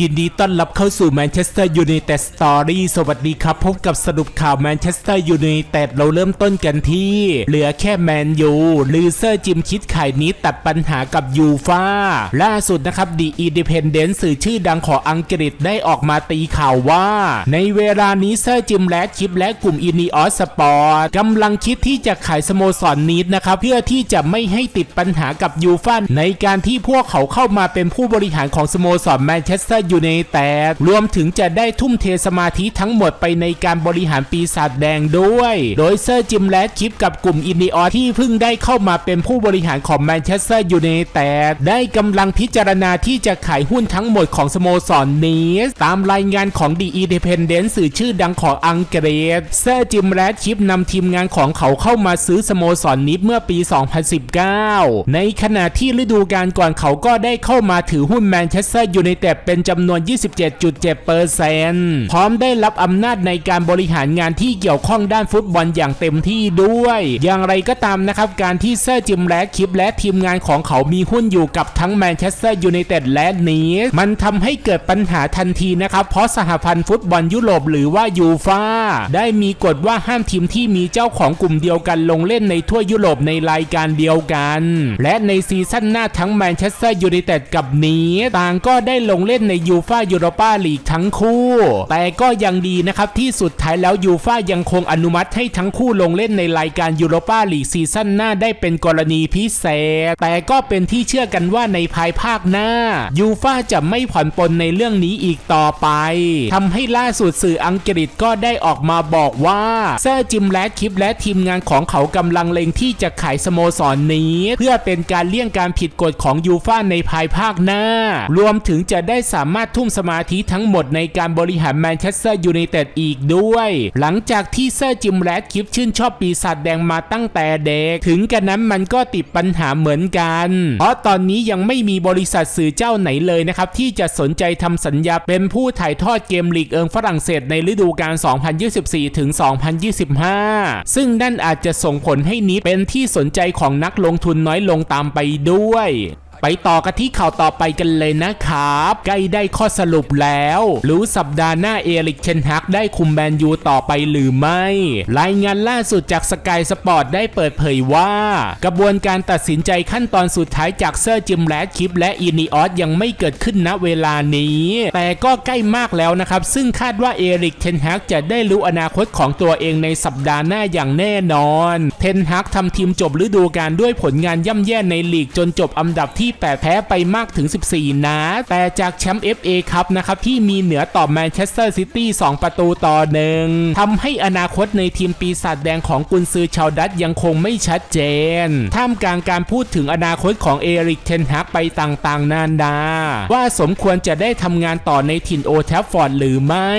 ยินดีต้อนรับเข้าสู่แมนเชสเตอร์ยูไนเต็ดสตอรี่สวัสดีครับ พบกับสรุปข่าวแมนเชสเตอร์ยูไนเต็ดเราเริ่มต้นกันที่ เหลือแค่แมนยูลือเซอร์จิมคิดขายนี้ตัดปัญหากับยูฟาล่าสุดนะครับดีอีเพนเดนสื่อชื่อดังของอังกฤษได้ออกมาตีข่าวว่า ในเวลานี้เซอร์จิมและชิปและกลุ่มอินีออสสปอร์ตกำลังคิดที่จะขายสโมสรนี้นะครับเพื่อที่จะไม่ให้ติดปัญหากับยูฟาในการที่พวกเขาเข้ามาเป็นผู้บริหารของสโมสรแมนเชสเตอร์ยูไนเต็ดรวมถึงจะได้ทุ่มเทสมาธิทั้งหมดไปในการบริหารปีศาจแดงด้วย โดยเซอร์จิมและชิปกับกลุ่มอินดิออที่เพิ่งได้เข้ามาเป็นผู้บริหารของแมนเชสเตอร์ยูไนเต็ดได้กำลังพิจารณาที่จะขายหุ้นทั้งหมดของสโมสรนี้ ตามรายงานของดีอีเดพนเดนสื่อชื่อดังของอังกฤษเซอร์จิมและชิปนำทีมงานของเขาเข้ามาซื้อสโมสรนี้เมื่อปี 2019 ในขณะที่ฤดูกาลก่อนเขาก็ได้เข้ามาถือหุ้นแมนเชสเตอร์ยูไนเต็ดเป็นจำนวน 27.7เปอร์เซนต์พร้อมได้รับอำนาจในการบริหารงานที่เกี่ยวข้องด้านฟุตบอลอย่างเต็มที่ด้วย อย่างไรก็ตามนะครับ การที่เซอร์จิมและคิปและทีมงานของเขามีหุ้นอยู่กับทั้งแมนเชสเตอร์ยูไนเต็ดและนีสมันทำให้เกิดปัญหาทันทีนะครับ เพราะสหพันธ์ฟุตบอลยุโรปหรือว่ายูฟาได้มีกฎว่าห้ามทีมที่มีเจ้าของกลุ่มเดียวกันลงเล่นในทั่วยุโรปในรายการเดียวกัน และในซีซั่นหน้าทั้งแมนเชสเตอร์ยูไนเต็ดกับนีสต่างก็ได้ลงเล่นในยูฟายูโรปาลีกทั้งคู่ แต่ก็ยังดีนะครับที่สุดท้ายแล้วยูฟายังคงอนุมัติให้ทั้งคู่ลงเล่นในรายการยูโรปาลีกซีซั่นหน้าได้เป็นกรณีพิเศษ แต่ก็เป็นที่เชื่อกันว่าในภายภาคหน้ายูฟาจะไม่ผ่อนปลนในเรื่องนี้อีกต่อไปทำให้ล่าสุดสื่ออังกฤษก็ได้ออกมาบอกว่าเซอร์จิมและคิปและทีมงานของเขากำลังเล็งที่จะขายสโมสรนนี้ เพื่อเป็นการเลี่ยงการผิดกฎของยูฟาในภายภาคหน้า รวมถึงจะได้สามารถทุ่มสมาธิทั้งหมดในการบริหารแมนเชสเตอร์ยูไนเต็ดอีกด้วย หลังจากที่เซอร์จิมและคิปชื่นชอบปีศาจแดงมาตั้งแต่เด็ก ถึงกันนั้นมันก็ติดปัญหาเหมือนกัน เพราะตอนนี้ยังไม่มีบริษัทสื่อเจ้าไหนเลยนะครับ ที่จะสนใจทำสัญญาเป็นผู้ถ่ายทอดเกมลีกเอิงฝรั่งเศสในฤดูกาล 2024 ถึง 2025 ซึ่งนั่นอาจจะส่งผลให้นี้เป็นที่สนใจของนักลงทุนน้อยลงตามไปด้วย ไปต่อกันที่ข่าวต่อไปกันเลยนะครับใกล้ได้ข้อสรุปแล้ว รู้สัปดาห์หน้าเอริกเชนฮักได้คุมแมนยูต่อไปหรือไม่ รายงานล่าสุดจากสกายสปอร์ตได้เปิดเผยว่า กระบวนการตัดสินใจขั้นตอนสุดท้ายจากเซอร์จิมแลดคิปและอินีออสยังไม่เกิดขึ้นณเวลานี้ แต่ก็ใกล้มากแล้วนะครับ ซึ่งคาดว่าเอริกเทนฮักจะได้รู้อนาคตของตัวเองในสัปดาห์หน้าอย่างแน่นอน เทนฮักทำทีมจบฤดูกาลด้วยผลงานย่ำแย่ในลีกจนจบอันดับที่8 แพ้ไปมากถึง 14นัดแต่จากแชมป์ FA ครับนะครับที่มีเหนือต่อแมนเชสเตอร์ซิตี้ 2 ประตูต่อหนึ่งทำให้อนาคตในทีมปีศาจแดงของกุนซือชาวดัตยังคงไม่ชัดเจน ท่ามกลางการพูดถึงอนาคตของเอริกเทนฮักไปต่างๆ นานา ว่าสมควรจะได้ทำงานต่อในถิ่นโอแทฟฟอร์ดหรือไม่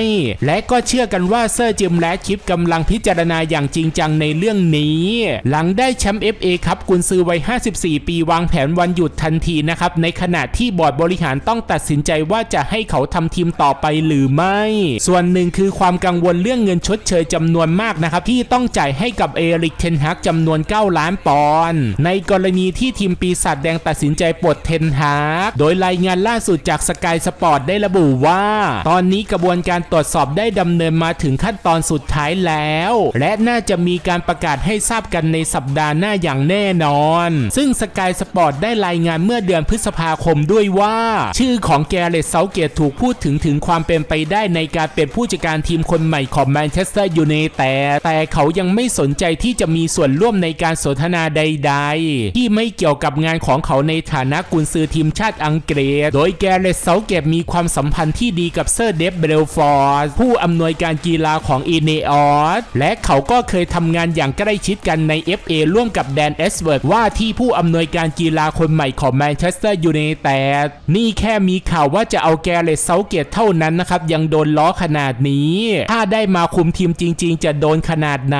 และก็เชื่อกันว่าเซอร์จิมและคิปกำลังพิจารณาอย่างจริงจังในเรื่องนี้ หลังได้แชมป์ FA ครับกุนซือวัย 54 ปีวางแผนวันหยุดทันทีนะครับ ในขณะที่บอร์ดบริหารต้องตัดสินใจว่าจะให้เขาทำทีมต่อไปหรือไม่ ส่วนหนึ่งคือความกังวลเรื่องเงินชดเชยจำนวนมากนะครับ ที่ต้องจ่ายให้กับเอริกเทนฮักจำนวน 9 ล้านปอนด์ในกรณีที่ทีมปีศาจแดงตัดสินใจปลดเทนฮักโดยรายงานล่าสุดจากสกายสปอร์ตได้ระบุว่า ตอนนี้กระบวนการตรวจสอบได้ดำเนินมาถึงขั้นตอนสุดท้ายแล้ว และน่าจะมีการประกาศให้ทราบกันในสัปดาห์หน้าอย่างแน่นอน ซึ่งสกายสปอร์ตได้รายงานเมื่อเดือนพฤษภาคมด้วยว่า ชื่อของแกเรตเซาเกตถูกพูดถึงถึงความเป็นไปได้ในการเป็นผู้จัดการทีมคนใหม่ของแมนเชสเตอร์ยูไนเต็ดแต่เขายังไม่สนใจที่จะมีส่วนร่วมในการสนทนาใด ๆ ที่ไม่เกี่ยวกับงานของเขาในฐานะกุนซือทีมชาติอังกฤษ โดยแกเรตเซาเกตมีความสัมพันธ์ที่ดีกับเซอร์เดฟเบลฟอร์ดผู้อำนวยการกีฬาของอีเนออสและเขาก็เคยทำงานอย่างใกล้ชิดกันใน FA ร่วมกับแดนเอสเวิร์ดว่าที่ผู้อำนวยการกีฬาคนใหม่ของแมนเชสเตอร์ยูไนเต็ดนี่แค่มีข่าวว่าจะเอาแกเรตเซาเกตเท่านั้นนะครับ ยังโดนล้อขนาดนี้ ถ้าได้มาคุมทีมจริง ๆ จะโดนขนาดไหน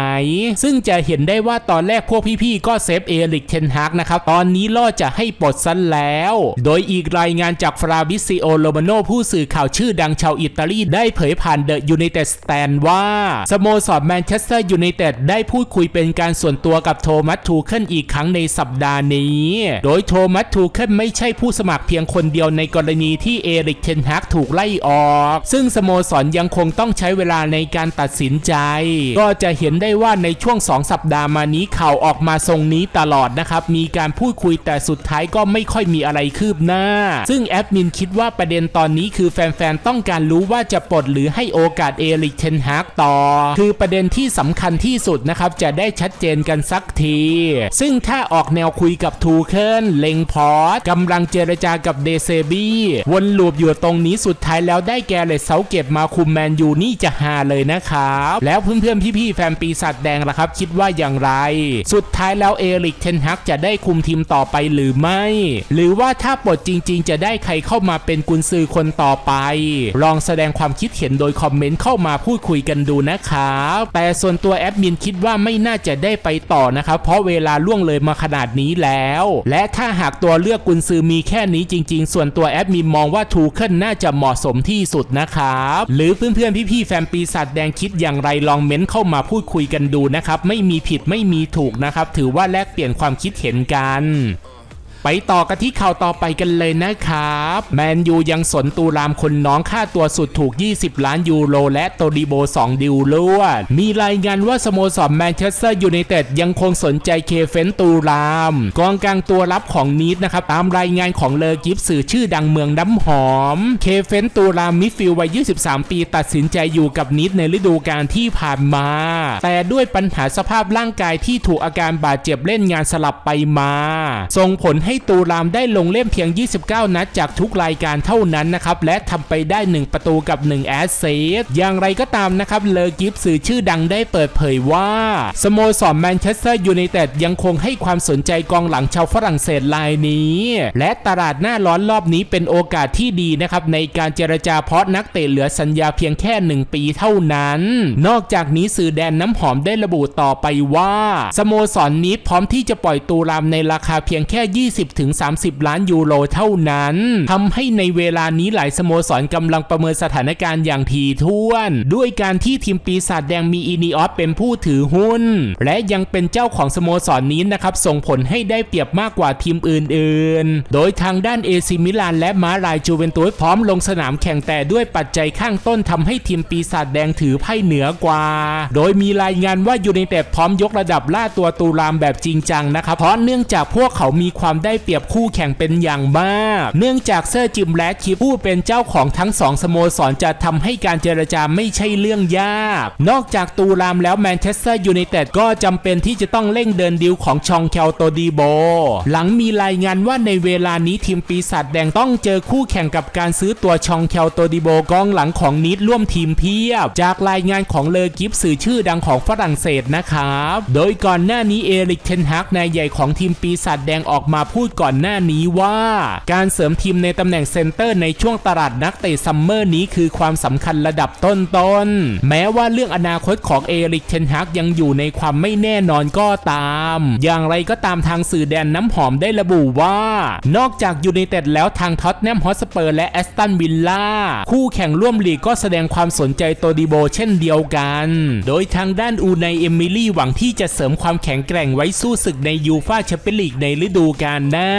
ซึ่งจะเห็นได้ว่าตอนแรกพวกพี่ๆก็เซฟเอริกเทนฮากนะครับ ตอนนี้ล่อจะให้ปลดซะแล้ว โดยอีกรายงานจากฟราบิซิโอโลมาโนผู้สื่อข่าวชื่อดังชาวอิตาลีได้เผยผ่านเดอะยูไนเต็ดสแตนว่าสโมสรแมนเชสเตอร์ยูไนเต็ดได้พูดคุยเป็นการส่วนตัวกับโทมัสทูเคิลอีกครั้งในสัปดาห์นี้ โดยโทมัสทูทูเคิลไม่ใช่ผู้สมัครเพียงคนเดียวในกรณีที่เอริกเทนฮากถูกไล่ออก ซึ่งสโมสรยังคงต้องใช้เวลาในการตัดสินใจ ก็จะเห็นได้ว่าในช่วง 2 สัปดาห์มานี้ข่าวออกมาทรงนี้ตลอดนะครับ มีการพูดคุยแต่สุดท้ายก็ไม่ค่อยมีอะไรคืบหน้า ซึ่งแอดมินคิดว่าประเด็นตอนนี้คือแฟนๆ ต้องการรู้ว่าจะปลดหรือให้โอกาสเอริกเทนฮากต่อ คือประเด็นที่สำคัญที่สุดนะครับ จะได้ชัดเจนกันสักที ซึ่งถ้าออกแนวคุยกับทูเคิลเลงพอร์ตกำลังเจรจากับเดเซบีวนลูปอยู่ตรงนี้สุดท้ายแล้วได้แกเลตเซาเก็บมาคุมแมนยูนี่จะฮาเลยนะครับ แล้วเพื่อนๆพี่ๆแฟนปีศาจแดงล่ะครับ คิดว่าอย่างไร สุดท้ายแล้วเอริกเทนฮักจะได้คุมทีมต่อไปหรือไม่ หรือว่าถ้าปลดจริง ๆ จะได้ใครเข้ามาเป็นกุนซือคนต่อไป ลองแสดงความคิดเห็นโดยคอมเมนต์เข้ามาพูดคุยกันดูนะครับ แต่ส่วนตัวแอดมินคิดว่าไม่น่าจะได้ไปต่อนะครับ เพราะเวลาล่วงเลยมาขนาดนี้แล้ว และถ้าหากตัวเลือกกุนซือมีแค่นี้จริง ๆ ส่วนตัวแอดมินมองว่าทูเคิลน่าจะเหมาะสมที่สุดนะครับ หรือเพื่อนๆพี่ๆแฟนปีศาจแดงคิดอย่างไรลองเม้นเข้ามาพูดคุยกันดูนะครับ ไม่มีผิดไม่มีถูกนะครับ ถือว่าแลกเปลี่ยนความคิดเห็นกัน ไปต่อกันที่ข่าวต่อไปกันเลยนะครับ แมนยูยังสนตูรามคนน้องค่าตัวสุดถูก 20 ล้านยูโร และโตดิโบ 2 ดิวลวด มีรายงานว่าสโมสรแมนเชสเตอร์ยูไนเต็ดยังคงสนใจเคเฟนตูราม กองกลางตัวรับของนีดนะครับ ตามรายงานของเลอกิฟสื่อชื่อดังเมืองน้ำหอม เคเฟนตูรามมิดฟิลด์วัย 23 ปีตัดสินใจอยู่กับนีดในฤดูกาลที่ผ่านมา แต่ด้วยปัญหาสภาพร่างกายที่ถูกอาการบาดเจ็บเล่นงานสลับไปมา ส่งผลให้ให้ตูรามได้ลงเล่นเพียง 29 นัดจากทุกรายการเท่านั้นนะครับ และทำไปได้ 1 ประตูกับ 1 แอสเซสอย่างไรก็ตามนะครับ เลอกิฟสื่อชื่อดังได้เปิดเผยว่า สโมสรแมนเชสเตอร์ยูไนเต็ดยังคงให้ความสนใจกองหลังชาวฝรั่งเศสรายนี้ และตลาดหน้าร้อนรอบนี้เป็นโอกาสที่ดีนะครับในการเจรจาเพราะนักเตะเหลือสัญญาเพียงแค่ 1 ปีเท่านั้น นอกจากนี้สื่อแดนน้ำหอมได้ระบุต่อไปว่า สโมสรนี้พร้อมที่จะปล่อยตูรามในราคาเพียงแค่ 20 20-30 ล้านยูโรเท่านั้นทำให้ในเวลานี้หลายสโมสรกำลังประเมินสถานการณ์อย่างทีท่วน ด้วยการที่ทีมปีศาจแดงมีอีนีออสเป็นผู้ถือหุ้น และยังเป็นเจ้าของสโมสรนนี้นะครับส่งผลให้ได้เปรียบมากกว่าทีมอื่นๆ โดยทางด้านเอซิมิลานและมาลายจูเวนตุสพร้อมลงสนามแข่งแต่ด้วยปัจจัยข้างต้นทำให้ทีมปีศาจแดงถือไพ่เหนือกว่า โดยมีรายงานว่ายูไนเต็ดพร้อมยกระดับล่าตัวตูรามแบบจริงจังนะครับเพราะเนื่องจากพวกเขามีความได้เปรียบคู่แข่งเป็นอย่างมาก เนื่องจากเซอร์จิมแลดคิปผู้เป็นเจ้าของทั้งสองสโมสรจะทำให้การเจรจาไม่ใช่เรื่องยาก นอกจากตูรามแล้วแมนเชสเตอร์ยูไนเต็ดก็จำเป็นที่จะต้องเร่งเดินดิวของชองเคลโตดีโบ หลังมีรายงานว่าในเวลานี้ทีมปีศาจแดงต้องเจอคู่แข่งกับการซื้อตัวชองเคลโตดีโบกองหลังของนิดร่วมทีมเพียบ จากรายงานของเลอกิฟสื่อชื่อดังของฝรั่งเศสนะครับ โดยก่อนหน้านี้เอริกเทนฮักนายใหญ่ของทีมปีศาจแดงออกมาพูดดก่อนหน้านี้ว่า การเสริมทีมในตำแหน่งเซนเตอร์ในช่วงตลาดนักเตะซัมเมอร์นี้คือความสำคัญระดับต้นๆ แม้ว่าเรื่องอนาคตของเอริกเทนฮักยังอยู่ในความไม่แน่นอนก็ตาม อย่างไรก็ตามทางสื่อแดนน้ำหอมได้ระบุว่า นอกจากยูไนเต็ดแล้วทางท็อตแนมฮอสเปอร์และแอสตันวิลล่าคู่แข่งร่วมลีกก็แสดงความสนใจโตดิโบเช่นเดียวกัน โดยทางด้านอูไนเอมิลี่หวังที่จะเสริมความแข็งแกร่งไว้สู้ศึกในยูฟาแชมเปี้ยนลีกในฤดูกาลหน้า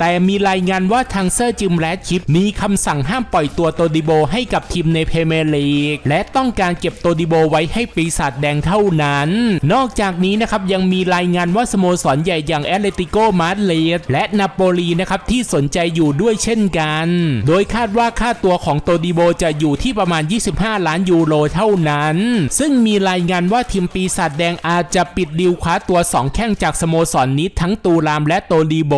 แต่มีรายงานว่าทางเซอร์จิมแรดชิปมีคำสั่งห้ามปล่อยตัวโตดิโบให้กับทีมในเพเมลีก และต้องการเก็บโตดิโบไว้ให้ปีศาจแดงเท่านั้น นอกจากนี้นะครับยังมีรายงานว่าสโมสรใหญ่อย่างแอตเลติโกมาดริดและนาโปลีนะครับที่สนใจอยู่ด้วยเช่นกัน โดยคาดว่าค่าตัวของโตดิโบจะอยู่ที่ประมาณ 25 ล้านยูโรเท่านั้น ซึ่งมีรายงานว่าทีมปีศาจแดงอาจจะปิดดีลคว้าตัว 2 แข้งจากสโมสรนนี้ทั้งตูรามและโตดิโบ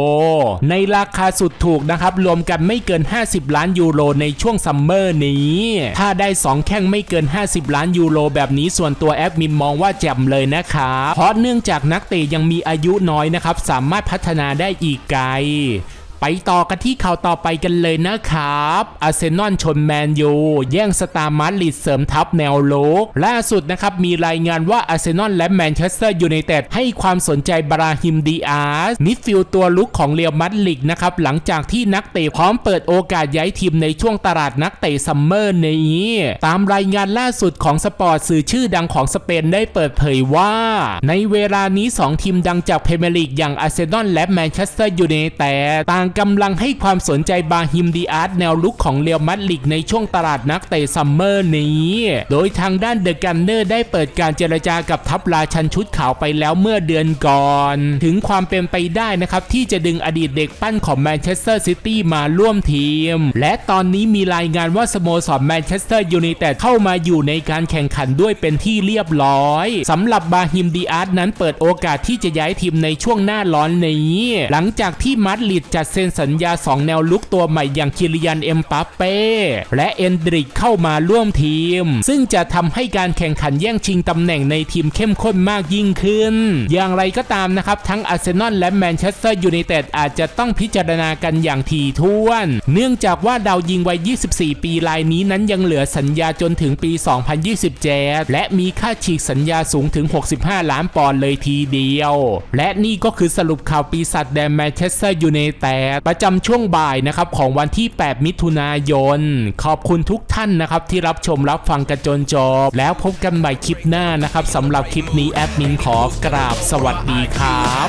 ในราคาสุดถูกนะครับ รวมกันไม่เกิน 50 ล้านยูโรในช่วงซัมเมอร์นี้ ถ้าได้ 2 แข้งไม่เกิน 50 ล้านยูโรแบบนี้ส่วนตัวแอดมินมองว่าแจ่มเลยนะครับเพราะเนื่องจากนักเตะยังมีอายุน้อยนะครับ สามารถพัฒนาได้อีกไกล ไปต่อกันที่ข่าวต่อไปกันเลยนะครับอาร์เซนอลชนแมนยูแย่งสตาร์มาดริดเสริมทัพแนวโลก ล่าสุดนะครับ มีรายงานว่าอาร์เซนอลและแมนเชสเตอร์ยูไนเต็ดให้ความสนใจบราฮิมดีอาร์สมิดฟิลด์ตัวลุกของเรียวมัดลิกนะครับ หลังจากที่นักเตะพร้อมเปิดโอกาสย้ายทีมในช่วงตลาดนักเตะซัมเมอร์นี้ ตามรายงานล่าสุดของสปอร์ตสื่อชื่อดังของสเปนได้เปิดเผยว่า ในเวลานี้ 2 ทีมดังจากเพเมร์ลีกอย่างอาร์เซนอลและแมนเชสเตอร์ยูไนเต็ดต่างกำลังให้ความสนใจบาฮิมดีอาร์ตแนวลุกของเรียวมัดลิกในช่วงตลาดนักเตะซัมเมอร์นี้ โดยทางด้านเดอะกันเนอร์ได้เปิดการเจรจากับทัพราชันชุดขาวไปแล้วเมื่อเดือนก่อน ถึงความเป็นไปได้นะครับที่จะดึงอดีตเด็กปั้นของแมนเชสเตอร์ซิตี้มาร่วมทีม และตอนนี้มีรายงานว่าสโมสรแมนเชสเตอร์ยูไนเต็ดเข้ามาอยู่ในการแข่งขันด้วยเป็นที่เรียบร้อยสำหรับบาฮิมดีอาร์ตนั้นเปิดโอกาสที่จะย้ายทีมในช่วงหน้าร้อนนี้ หลังจากที่มาดริดจัดเซ็นสัญญา 2 แนวลุกตัวใหม่อย่างคิริยันเอ็มปัปเป้และเอนดริกเข้ามาร่วมทีม ซึ่งจะทำให้การแข่งขันแย่งชิงตำแหน่งในทีมเข้มข้นมากยิ่งขึ้น อย่างไรก็ตามนะครับ ทั้งอาร์เซนอลและแมนเชสเตอร์ยูไนเต็ดอาจจะต้องพิจารณากันอย่างถี่ถ้วน เนื่องจากว่าดาวยิงวัย 24 ปีรายนี้นั้นยังเหลือสัญญาจนถึงปี 2027 และมีค่าฉีกสัญญาสูงถึง 65 ล้านปอนด์เลยทีเดียว และนี่ก็คือสรุปข่าวปีศาจแดนแมนเชสเตอร์ยูไนเต็ดประจำช่วงบ่ายนะครับของวันที่ 8 มิถุนายน ขอบคุณทุกท่านนะครับที่รับชมรับฟังกันจนจบ แล้วพบกันใหม่คลิปหน้านะครับสำหรับคลิปนี้แอดมินขอกราบสวัสดีครับ